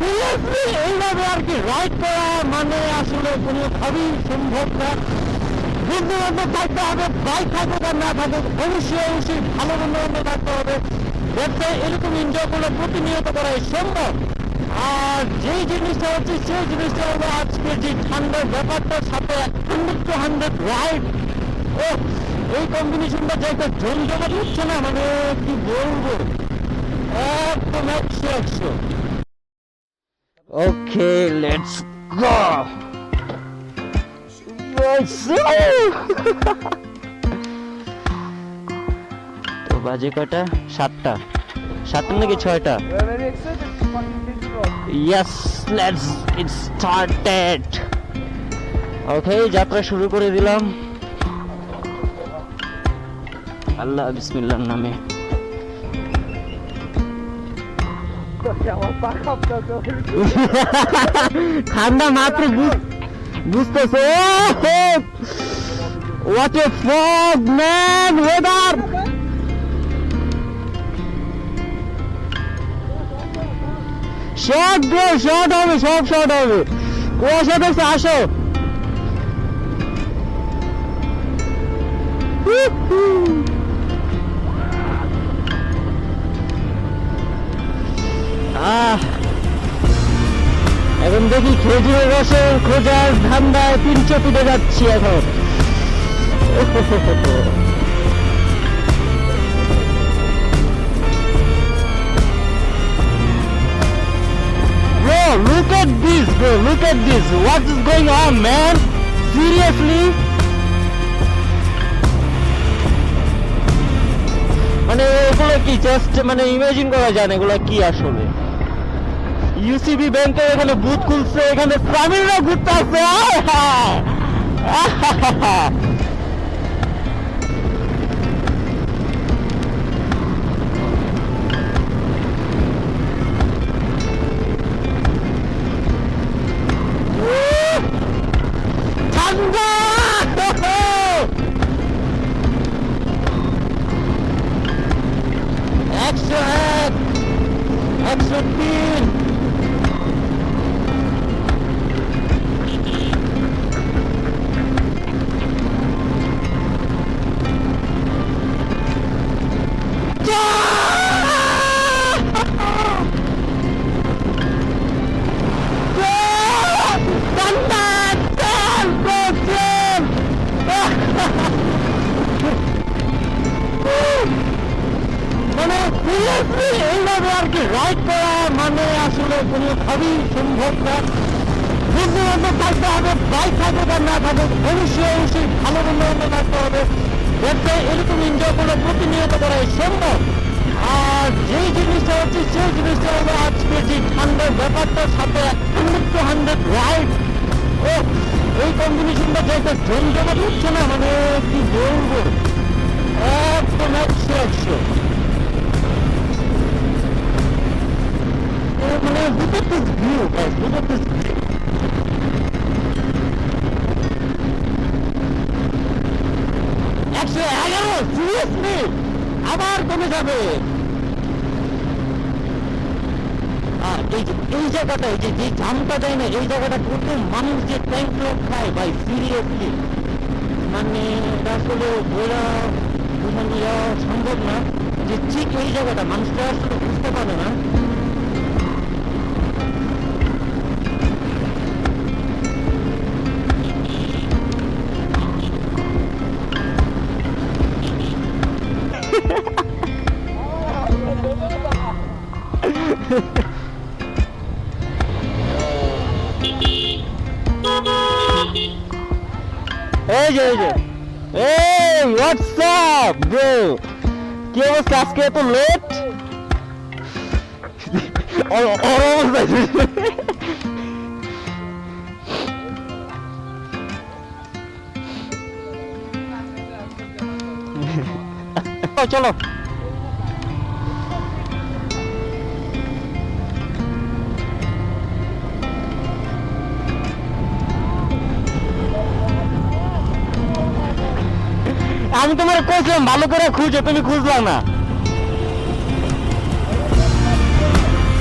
এইভাবে আর কি রাইড করা মানে আসলে কোনোভাবেই সম্ভব না। বন্ধু বান্ধব থাকতে হবে বাইক থাকুক আর না থাকুক, অবশ্যই অবশ্যই ভালো বন্ধু বান্ধব থাকতে হবে। যাতে এরকম এনজয় করলে প্রতিনিয়ত করাই সম্ভব। আর যেই জিনিসটা হচ্ছে, সেই জিনিসটা হলো আজকে যে ঠান্ডার ব্যাপারটার সাথে হান্ড্রেড টু হান্ড্রেড রাইড ও এই কম্বিনেশনটা যে একটা জমজমাট হচ্ছে না মানে কি বলব? একদম একশো একশো। ওকে লেটস গো তো বাজে কয়টা? সাতটা। সাতটা নাকি ছয়টা. Yes let's it started okay যাত্রা শুরু করে দিলাম। আল্লাহ বিসমিল্লাহর নামে। ঠান্ডা মাত্র বুঝ- বুঝতেছে। What a fog man weather short bro short হবে, সব শর্ট হবে। কুয়াশা দেখছে আসো। আহ খেজুরের রসের খোঁজার ধান্দায় তিন চপিতে যাচ্ছি এখন look at this, bro. Look at this. What is going on, man? Seriously? মানে এগুলো কি জাস্ট মানে ইমাজিন করা যায় না এগুলো কি আসলে ইউসিবি ব্যাংকের এখানে বুথ খুলছে এখানে সামিররা ঘুরতে আসছে। রাইড করা মানে আসলে কোনোভাবেই সম্ভব না। বন্ধু বান্ধব থাকতে হবে বাইক থাকুক আর না থাকুক অবশ্যই অবশ্যই ভালো বন্ধু বান্ধব থাকতে হবে। যাতে এরকম এনজয় করে প্রতিনিয়ত করাই সম্ভব। আর যেই জিনিসটা হচ্ছে, সেই জিনিসটা হলো আজকে যে ঠান্ডার ব্যাপারটার সাথে হান্ড্রেড টু হান্ড্রেড রাইড ও এই কম্বিনেশনটা যে একটা জমজমাট হচ্ছে না মানে কি বলব? একদম একশো একশো। মানে look at this view, guys. Look at this view. একশো এগারো সিরিয়াসলি আবার কমে যাবে এই যে এই জায়গাটা এই যে যে জামটা দেয় না এই জায়গাটা কত মানুষ যে ট্যাঙ্ক লোক খায় ভাই সিরিয়াসলি মানে আসলে বোঝা মানে সম্ভব না যে ঠিক এই জায়গাটা মানুষটা আসলে বুঝতে পারে না এই যে এই যে। এই হোয়াটসঅ্যাপ ব্রো কি অবস্থা? আজকে এত লেট চলো। আমি তোমার কইছিলাম ভালো করে খুঁজো তুমি খুঁজলাম না।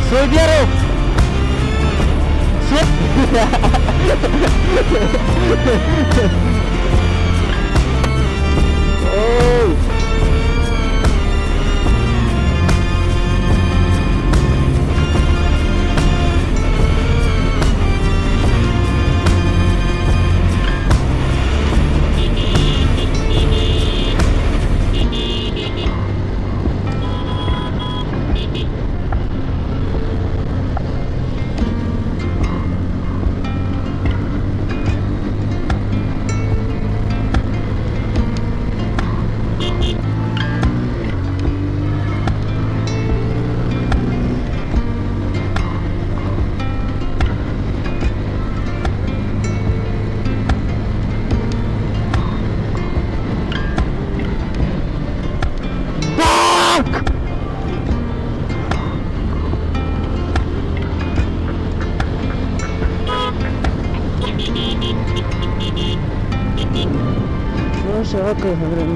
Saudi Arab. ও।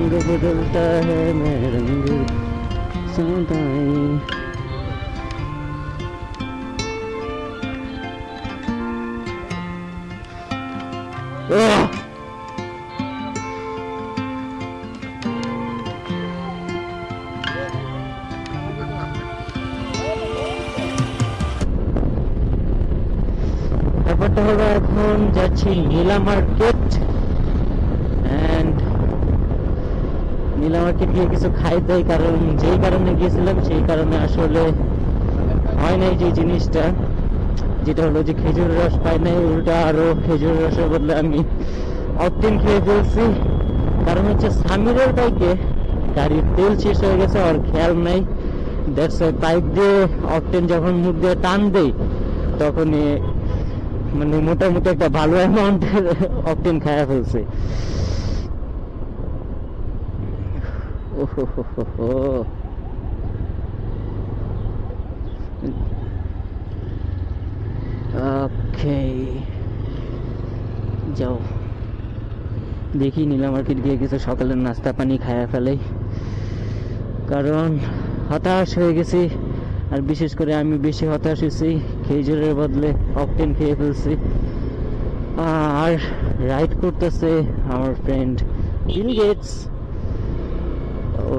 रंग बदलता है मैं रंग सदाई Ugh! ব্যাপারটা হলো এখন যাচ্ছি নীলা নীলা মার্কেট গিয়ে কিছু খাই দেয় কারণ, যেই কারণে গিয়েছিলাম, সেই কারণে আসলে হয় নাই যে জিনিসটা, যেটা হলো যে খেজুর রস পাই নাই, উল্টা আরও খেজুর রসের বদলে আমি অকটেন খেয়ে ফেলছি। কারণ হচ্ছে সামিরের বাইকে গাড়ির তেল শেষ হয়ে গেছে আর খেয়াল নাই। দ্যাটস বাইক দিয়ে অকটেন যখন মুখ দিয়ে টান দেই, তখনই মানে মোটামুটি একটা ভালো অ্যামাউন্টের অকটেন খায়া ফেলছে। ওহোহোহো। ওকে যাও। দেখি নীলা মার্কেট গিয়ে কিছু সকালের নাস্তা, পানি খায়া ফেলে কারণ হতাশ হয়ে গেছি, আর বিশেষ করে আমি বেশি হতাশ হয়েছি, খেজুরের বদলে অকটেন খেয়ে ফেলছি। আর রাইড করতেছে আমার ফ্রেন্ড বিল গেটস ও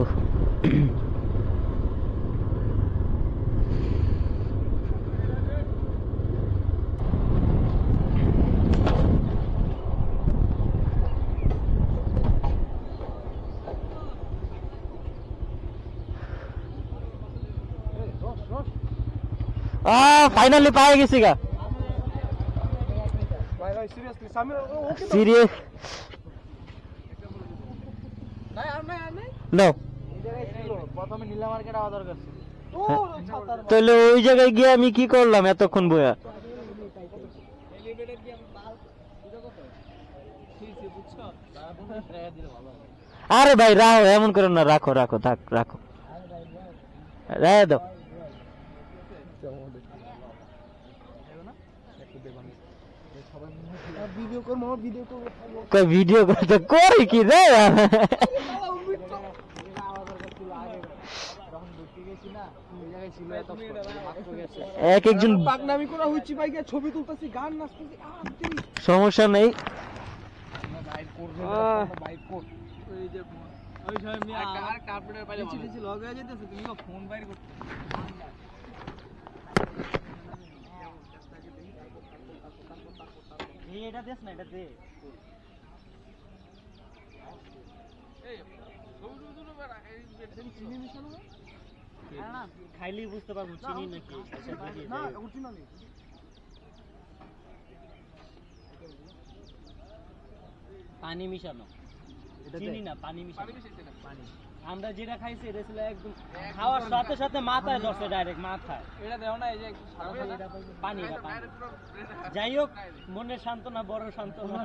ফাইনালি পায়ে গেছি গা ভাই ভাই সিরিয়াসলি সামির ও ওকে সিরিয়াস নাই আর নাই আর নাই? নো এই জায়গায় ছিল প্রথমে নীলা মার্কেট আওয়া দরকার ছিল। ও ছাতার তাহলে ওই জায়গায় গিয়ে আমি কি করলাম এতক্ষণ বয়া? আরে ভাই রাখো এমন করো না রাখো রাখো থাক রাখো। রেখে দাও। ভিডিও করব ভিডিও করব ভিডিও করতে করে কি রে এক একজন ছবি তুলতেছি গান নাচতেছি সমস্যা নেই বাইক করবে বাইক কর ওই যে ওই সময় আমি আর কার্পেটের বাইরে নিচে নিচে লগ হয়ে যেতেছে তুমি তো ফোন বাইরে করতে এটা দেখ না এটা দে। চিনি মিশানো না। খাইলেই বুঝতে পারব চিনি নাকি? না অরিজিনাল পানি মিশানো। চিনি না পানি মিশানো। পানি। আমরা যেটা খাইছি এটা ছিল একদম খাওয়ার সাথে সাথে মাথায় ধরছে ডাইরেক্ট মাথায়। এটা দেও না এই যে পানি এটা পানি। যাই হোক মনের সান্ত্বনা বড় সান্ত্বনা।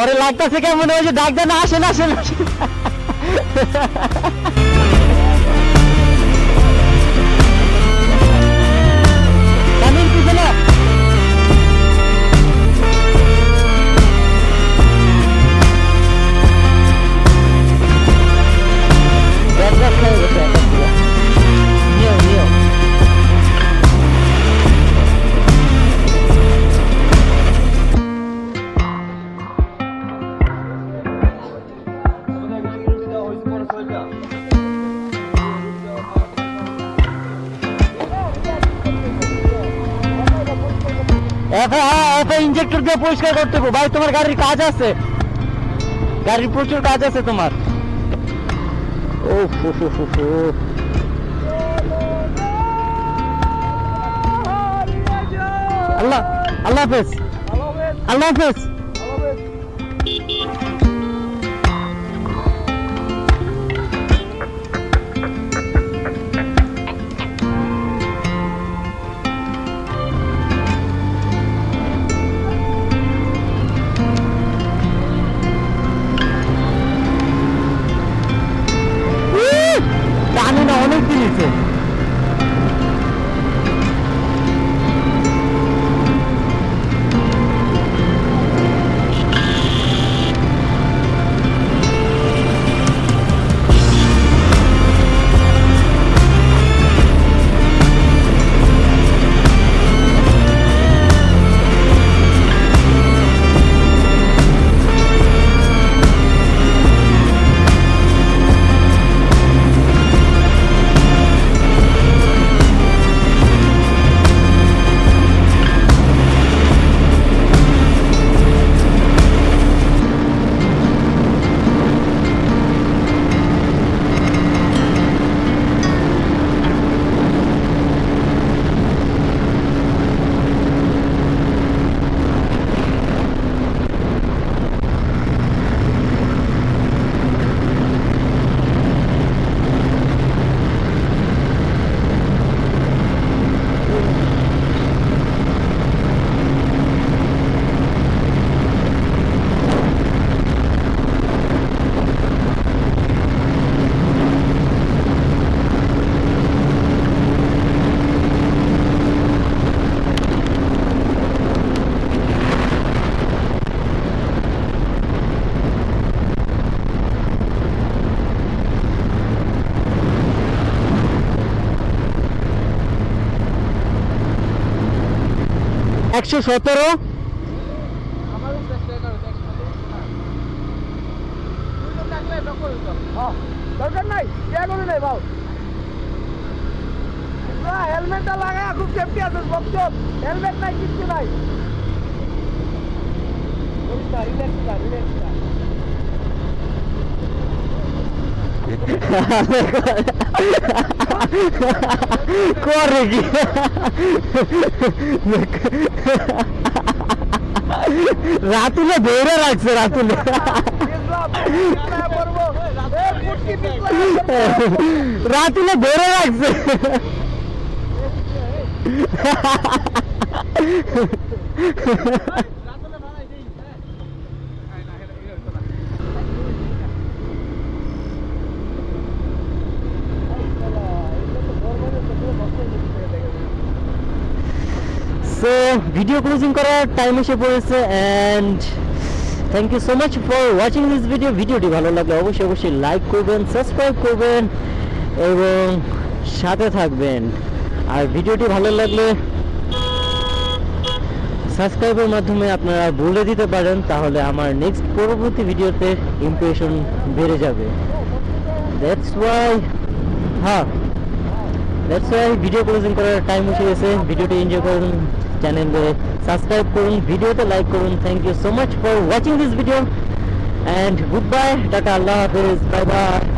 ওরে লাগতেছে কেমন? ওই যে ডাক দেন আসেন আসেন আসেন। পরিষ্কার করতে ভাই, তোমার গাড়ির কাজ আছে? গাড়ির প্রচুর কাজ আছে তোমার। ও ফু ফু ফু আল্লাহ আল্লাহ হাফেজ। আল্লাহ হাফেজ। একশো সতেরো। দরকার নাই কে করে নাই বাবু হেলমেটটা লাগায় খুব সেফটি আছে বক্ত হেলমেট নাই, কিচ্ছু নাই। Relax relax করে কি রাতুলে ধরে রাখছে রাতুলে রাতুলে ধরে রাখছে সো video closing করার টাইম এসে পড়েছে and thank you so much for watching this video ভিডিওটি ভালো লাগলে অবশ্যই অবশ্যই লাইক করবেন সাবস্ক্রাইব করবেন এবং সাথে থাকবেন। আর ভিডিওটি ভালো লাগলে সাবস্ক্রাইবের মাধ্যমে আপনারা বলে দিতে পারেন, তাহলে আমার নেক্সট পরবর্তী ভিডিওতে ইমপ্রেশন বেড়ে যাবে। দ্যাটস ওয়াই হ্যাঁ দ্যাটস ওয়াই ভিডিও ক্লোজিং করার টাইম এসে গেছে। ভিডিওটি এনজয় করুন। চ্যানেলে সাবস্ক্রাইব করুন, ভিডিওতে লাইক করুন thank you so much for watching this video and good bye tata, আল্লাহ হাফেজ বাই বাই